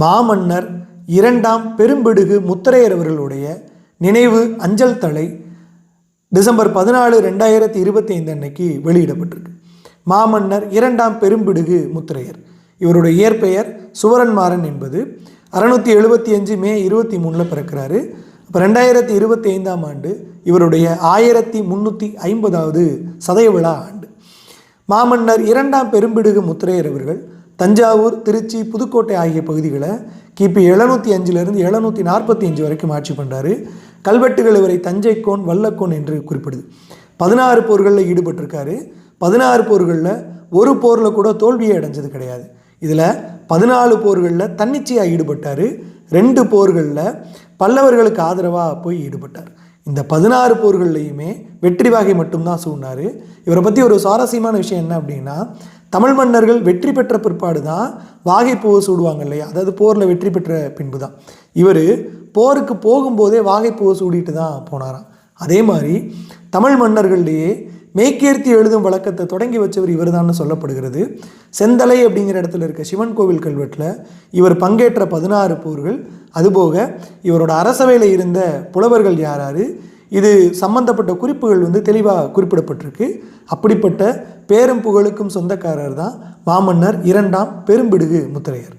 மாமன்னர் இரண்டாம் பெரும்பிடுகு முத்தரையர் அவர்களுடைய நினைவு அஞ்சல் தலை டிசம்பர் பதினாலு ரெண்டாயிரத்தி இருபத்தி ஐந்து அன்னைக்கு வெளியிடப்பட்டிருக்கு. மாமன்னர் இரண்டாம் பெரும்பிடுகு முத்திரையர். இவருடைய இயற்பெயர் சுவரன்மாறன் என்பது அறுநூற்றி எழுபத்தி அஞ்சு மே இருபத்தி மூணில் பிறக்கிறாரு. இப்போ ரெண்டாயிரத்தி இருபத்தி ஐந்தாம் ஆண்டு இவருடைய ஆயிரத்தி முந்நூற்றி ஐம்பதாவது சதய விழா ஆண்டு. மாமன்னர் இரண்டாம் பெரும்பிடுகு முத்திரையர் அவர்கள் தஞ்சாவூர் திருச்சி புதுக்கோட்டை ஆகிய பகுதிகளை கிபி எழுநூற்றி அஞ்சிலிருந்து எழுநூற்றி நாற்பத்தி அஞ்சு வரைக்கும் ஆட்சி பண்ணுறாரு கல்வெட்டுகள் இவரை தஞ்சைக்கோன் வல்லக்கோன் என்று குறிப்பிடுது. பதினாறு போர்களில் ஈடுபட்டிருக்காரு. பதினாறு போர்களில் ஒரு போரில் கூட தோல்வியை அடைஞ்சது கிடையாது. இதில் பதினாலு போர்களில் தன்னிச்சையாக ஈடுபட்டார். ரெண்டு போர்களில் பல்லவர்களுக்கு ஆதரவாக போய் ஈடுபட்டார். இந்த பதினாறு போர்கள்லையுமே வெற்றி வாகை மட்டும்தான் சூழ்னார் இவரை பற்றி ஒரு சுவாரஸ்யமான விஷயம் என்ன அப்படின்னா தமிழ் மன்னர்கள் வெற்றி பெற்ற பிற்பாடு தான் வாகை பூவை சூடுவாங்க இல்லையா? அதாவது போரில் வெற்றி பெற்ற பின்பு தான் இவர் போருக்கு போகும்போதே வாகை பூவை சூடிட்டு தான் போனாராம். அதே மாதிரி தமிழ் மன்னர்களிடையே மெய்கீர்த்தி எழுதும் வழக்கத்தை தொடங்கி வச்சவர் இவர்தான்னு சொல்லப்படுகிறது. செந்தலை அப்படிங்கிற இடத்துல இருக்க சிவன் கோவில் கல்வெட்டில் இவர் பங்கேற்ற பதினாறு போர்கள். அதுபோக இவரோட அரசவையில் இருந்த புலவர்கள் யாராரு இது சம்பந்தப்பட்ட குறிப்புகள் வந்து தெளிவாக குறிப்பிடப்பட்டிருக்கு. அப்படிப்பட்ட பேரும் புகழுக்கும் சொந்தக்காரர் தான் மாமன்னர் இரண்டாம் பெரும்பிடுகு முத்திரையர்.